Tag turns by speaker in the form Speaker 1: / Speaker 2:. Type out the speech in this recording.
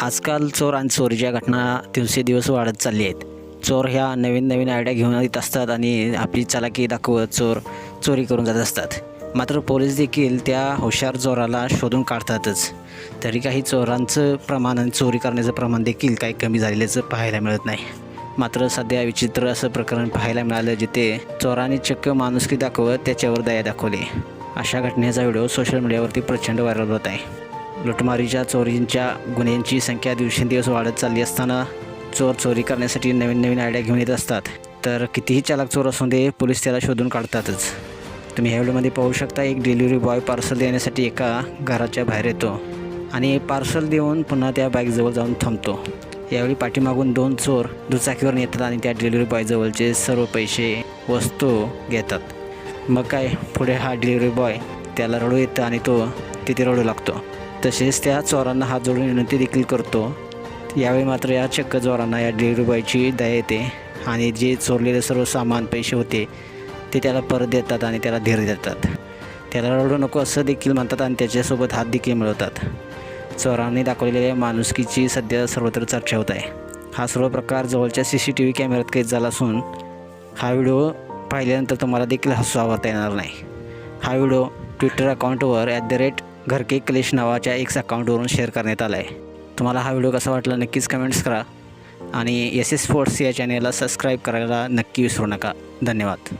Speaker 1: आजकाल चोर आणि चोरीच्या घटना दिवसेदिवस वाढत चालली आहेत. चोर ह्या नवीन नवीन आयडिया घेऊन येत असतात आणि आपली चालाकी दाखवत चोर चोरी करून जात असतात. मात्र पोलीस देखील त्या हुशार चोराला शोधून काढतातच. तरी काही चोरांचं प्रमाण आणि चोरी करण्याचं प्रमाण देखील काही कमी झालेल्याचं पाहायला मिळत नाही. मात्र सध्या विचित्र असं प्रकरण पाहायला मिळालं जिथे चोरांनी चक्क माणुसकी दाखवत त्याच्यावर दया दाखवली. अशा घटनेचा व्हिडिओ सोशल मीडियावरती प्रचंड व्हायरल होत आहे. लुटमारीच्या चोरींच्या गुन्ह्यांची संख्या दिवसेंदिवस वाढत चालली असताना चोर चोरी करण्यासाठी नवीन नवीन आयडिया घेऊन येत असतात. तर कितीही चालक चोर असून दे पोलीस त्याला शोधून काढतातच. तुम्ही ह्या व्हिडिओमध्ये पाहू शकता एक डिलिव्हरी बॉय पार्सल देण्यासाठी एका घराच्या बाहेर येतो आणि पार्सल देऊन पुन्हा त्या बाईकजवळ जाऊन थांबतो. यावेळी पाठीमागून दोन चोर दुचाकीवर येतात आणि त्या डिलिव्हरी बॉयजवळचे सर्व पैसे वस्तू घेतात. मग काय पुढे हा डिलिव्हरी बॉय त्याला रडू येतं आणि तो तिथे रडू लागतो. तसेच त्या चोरांना हात जोडून विनंती देखील करतो. यावेळी मात्र या चक्क चोरांना या डिलिव्हरी बॉयची दया येते आणि जे चोरलेले सर्व सामान पैसे होते ते त्याला परत देतात आणि त्याला धीर देतात. त्याला रडू नको असं देखील म्हणतात आणि त्याच्यासोबत हात देखील मिळवतात. चोरांनी दाखवलेल्या माणुसकीची सध्या सर्वत्र चर्चा होत आहे. हा सर्व प्रकार जवळच्या सी सी टी व्ही कॅमेऱ्यात कैद झाला असून हा व्हिडिओ पाहिल्यानंतर तुम्हाला देखील हसू आवडता येणार नाही. हा व्हिडिओ ट्विटर अकाउंटवर at the rate Gharke Kalesh नावाच्या एक्स अकाउंटवरून शेअर करण्यात आला आहे तुम्हाला हा व्हिडिओ कसा वाटला नक्कीच कमेंट्स करा. आणि एस एस स्पोर्ट्स या चॅनेलला सबस्क्राईब करायला नक्की विसरू नका. धन्यवाद.